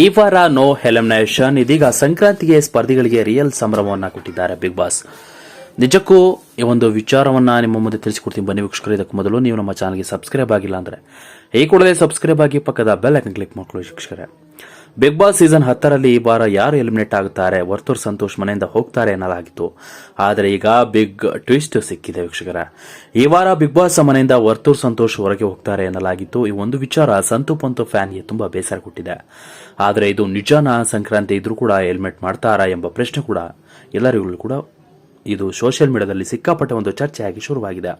ಈ ವಾರ no elimination, ಇದೀಗ ಸಂಕ್ರಾಂತಿಗೆ ಸ್ಪರ್ಧಿಗಳಿಗೆ ರಿಯಲ್ ಸಂಭ್ರಮವನ್ನು ಕೊಟ್ಟಿದ್ದಾರೆ ಬಿಗ್ ಬಾಸ್ ನಿಜಕ್ಕೂ ಈ ಒಂದು ವಿಚಾರವನ್ನ ನಿಮ್ಮ ಮುಂದೆ ತಿಳಿಸಿಕೊಡ್ತೀನಿ ಬನ್ನಿ ವೀಕ್ಷಕರು, ಇದಕ್ಕೆ ಮೊದಲು ನೀವು ನಮ್ಮ ಚಾನಲ್ಗೆ ಸಬ್ಸ್ಕ್ರೈಬ್ ಆಗಿಲ್ಲ ಅಂದ್ರೆ, ಈ ಕೂಡಲೇ ಸಬ್ಸ್ಕ್ರೈಬ್ ಆಗಿ ಪಕ್ಕದ ಬೆಲ್ ಐಕನ್ ಕ್ಲಿಕ್ ಮಾಡ್ಕೊಳ್ಳಿ ವೀಕ್ಷಕರೇ. ಬಿಗ್ ಬಾಸ್ ಸೀಸನ್ ಹತ್ತರಲ್ಲಿ ಈ ವಾರ ಯಾರು ಎಲಿಮಿನೇಟ್ ಆಗುತ್ತಾರೆ? ವರ್ತೂರ್ ಸಂತೋಷ್ ಮನೆಯಿಂದ ಹೋಗ್ತಾರೆ ಎನ್ನಲಾಗಿತ್ತು. ಆದರೆ ಈಗ ಬಿಗ್ ಟ್ವಿಸ್ಟ್ ಸಿಕ್ಕಿದೆ ವೀಕ್ಷಕರ. ಈ ವಾರ ಬಿಗ್ ಬಾಸ್ ಮನೆಯಿಂದ ವರ್ತೂರ್ ಸಂತೋಷ್ ಹೊರಗೆ ಹೋಗ್ತಾರೆ ಎನ್ನಲಾಗಿತ್ತು. ಈ ಒಂದು ವಿಚಾರ ಸಂತು ಪಂತು ಫ್ಯಾನ್ಗೆ ತುಂಬಾ ಬೇಸರ ಕೊಟ್ಟಿದೆ. ಆದರೆ ಇದು ನಿಜಾನ ಸಂಕ್ರಾಂತಿ ಇದ್ರೂ ಕೂಡ ಹೆಲ್ಮೆಟ್ ಮಾಡ್ತಾರಾ ಎಂಬ ಪ್ರಶ್ನೆ ಕೂಡ ಎಲ್ಲರಿಗೂ ಕೂಡ ಇದು ಸೋಷಿಯಲ್ ಮೀಡಿಯಾದಲ್ಲಿ ಸಿಕ್ಕಾಪಟ್ಟೆ ಒಂದು ಚರ್ಚೆಯಾಗಿ ಶುರುವಾಗಿದೆ.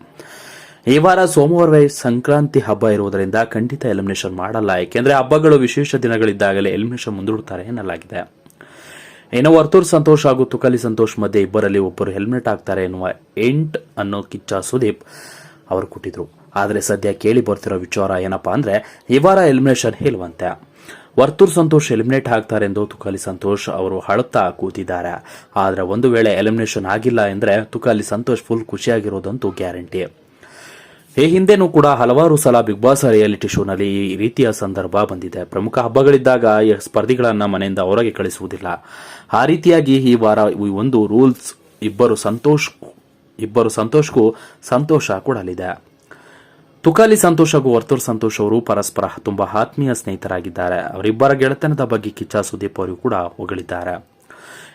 ಈ ವಾರ ಸೋಮವಾರವೇ ಸಂಕ್ರಾಂತಿ ಹಬ್ಬ ಇರುವುದರಿಂದ ಖಂಡಿತ ಎಲಿಮಿನೇಷನ್ ಮಾಡಲ್ಲ ಯಾಕೆಂದ್ರೆ ಹಬ್ಬಗಳು ವಿಶೇಷ ದಿನಗಳಿದ್ದಾಗಲೇ ಎಲಿಮಿನೇಷನ್ ಮುಂದೂಡುತ್ತಾರೆ ಎನ್ನಲಾಗಿದೆ. ಏನೋ ವರ್ತೂರ್ ಸಂತೋಷ್ ಹಾಗೂ ತುಕಲಿ ಸಂತೋಷ್ ಮಧ್ಯೆ ಇಬ್ಬರಲ್ಲಿ ಒಬ್ಬರು ಹೆಲ್ಮೆಟ್ ಹಾಕ್ತಾರೆ ಎನ್ನುವ ಎಂಟ್ ಅನ್ನೋ ಕಿಚ್ಚ ಸುದೀಪ್ ಅವರು ಕೊಟ್ಟಿದ್ರು. ಆದರೆ ಸದ್ಯ ಕೇಳಿ ಬರ್ತಿರೋ ವಿಚಾರ ಏನಪ್ಪಾ ಅಂದ್ರೆ, ಈ ವಾರ ಎಲಿಮಿನೇಷನ್ ಹೇಳುವಂತೆ. ವರ್ತೂರ್ ಸಂತೋಷ್ ಎಲಿಮಿನೇಟ್ ಆಗ್ತಾರೆ ಎಂದು ತುಕಾಲಿ ಸಂತೋಷ್ ಅವರು ಹಳತಾ ಕೂತಿದ್ದಾರೆ. ಆದರೆ ಒಂದು ವೇಳೆ ಎಲಿಮಿನೇಷನ್ ಆಗಿಲ್ಲ ಎಂದ್ರೆ ತುಕಾಲಿ ಸಂತೋಷ್ ಫುಲ್ ಖುಷಿಯಾಗಿರೋದಂತೂ ಗ್ಯಾರಂಟಿ. ಈ ಹಿಂದೆನೂ ಕೂಡ ಹಲವಾರು ಸಲ ಬಿಗ್ ಬಾಸ್ ರಿಯಾಲಿಟಿ ಶೋನಲ್ಲಿ ಈ ರೀತಿಯ ಸಂದರ್ಭ ಬಂದಿದೆ. ಪ್ರಮುಖ ಹಬ್ಬಗಳಿದ್ದಾಗ ಈ ಸ್ಪರ್ಧಿಗಳನ್ನ ಮನೆಯಿಂದ ಹೊರಗೆ ಕಳಿಸುವುದಿಲ್ಲ. ಆ ರೀತಿಯಾಗಿ ಈ ವಾರ ಒಂದು ರೂಲ್ಸ್ ಇಬ್ಬರು ಸಂತೋಷ್, ಇಬ್ಬರು ಸಂತೋಷ್ಗೂ ಸಂತೋಷ ಕೊಡಲಿದೆ. ತುಕಾಲಿ ಸಂತೋಷ್ ಹಾಗೂ ವರ್ತೂರ್ ಸಂತೋಷ್ ಅವರು ಪರಸ್ಪರ ತುಂಬಾ ಆತ್ಮೀಯ ಸ್ನೇಹಿತರಾಗಿದ್ದಾರೆ. ಅವರಿಬ್ಬರ ಗೆಳೆತನದ ಬಗ್ಗೆ ಕಿಚ್ಚ ಸುದೀಪ್ ಅವರು ಕೂಡ ಹೊಗಳಿದ್ದಾರೆ.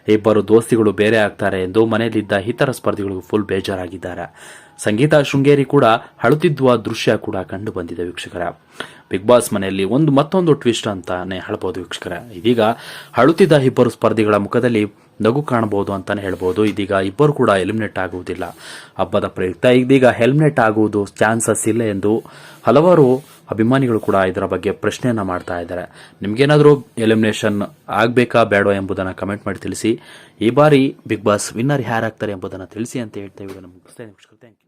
ಇಬ್ಬರು ದೋಸ್ತಿಗಳು ಬೇರೆ ಆಗ್ತಾರೆ ಎಂದು ಮನೆಯಲ್ಲಿದ್ದ ಇತರ ಸ್ಪರ್ಧಿಗಳು ಫುಲ್ ಬೇಜಾರಾಗಿದ್ದಾರೆ. ಸಂಗೀತ ಶೃಂಗೇರಿ ಕೂಡ ಅಳುತ್ತಿದ್ದುವ ದೃಶ್ಯ ಕೂಡ ಕಂಡು ಬಂದಿದೆ ವೀಕ್ಷಕರ. ಬಿಗ್ ಬಾಸ್ ಮನೆಯಲ್ಲಿ ಒಂದು ಮತ್ತೊಂದು ಟ್ವಿಸ್ಟ್ ಅಂತಾನೆ ಹೇಳ್ಬೋದು ವೀಕ್ಷಕರ. ಇದೀಗ ಅಳುತ್ತಿದ್ದ ಇಬ್ಬರು ಸ್ಪರ್ಧಿಗಳ ಮುಖದಲ್ಲಿ ನಗು ಕಾಣಬಹುದು ಅಂತಾನೆ ಹೇಳ್ಬೋದು. ಇದೀಗ ಇಬ್ಬರು ಕೂಡ ಎಲಿಮಿನೇಟ್ ಆಗುವುದಿಲ್ಲ. ಹಬ್ಬದ ಪ್ರಯುಕ್ತ, ಇದೀಗ ಹೆಲ್ಮೆಟ್ ಆಗುವುದು ಚಾನ್ಸಸ್ ಇಲ್ಲ ಎಂದು ಹಲವಾರು ಅಭಿಮಾನಿಗಳು ಕೂಡ ಇದರ ಬಗ್ಗೆ ಪ್ರಶ್ನೆಯನ್ನ ಮಾಡ್ತಾ ಇದ್ದಾರೆ. ನಿಮ್ಗೇನಾದರೂ ಎಲಿಮಿನೇಷನ್ ಆಗ್ಬೇಕಾ, ಬೇಡವಾ ಎಂಬುದನ್ನು ಕಮೆಂಟ್ ಮಾಡಿ ತಿಳಿಸಿ. ಈ ಬಾರಿ ಬಿಗ್ ಬಾಸ್ ವಿನ್ನರ್ ಯಾರಾಗ್ತಾರೆ ಎಂಬುದನ್ನು ತಿಳಿಸಿ ಅಂತ ಹೇಳ್ತಾ ಮುಗಿಸ್ತೇನೆ ಥ್ಯಾಂಕ್ ಯು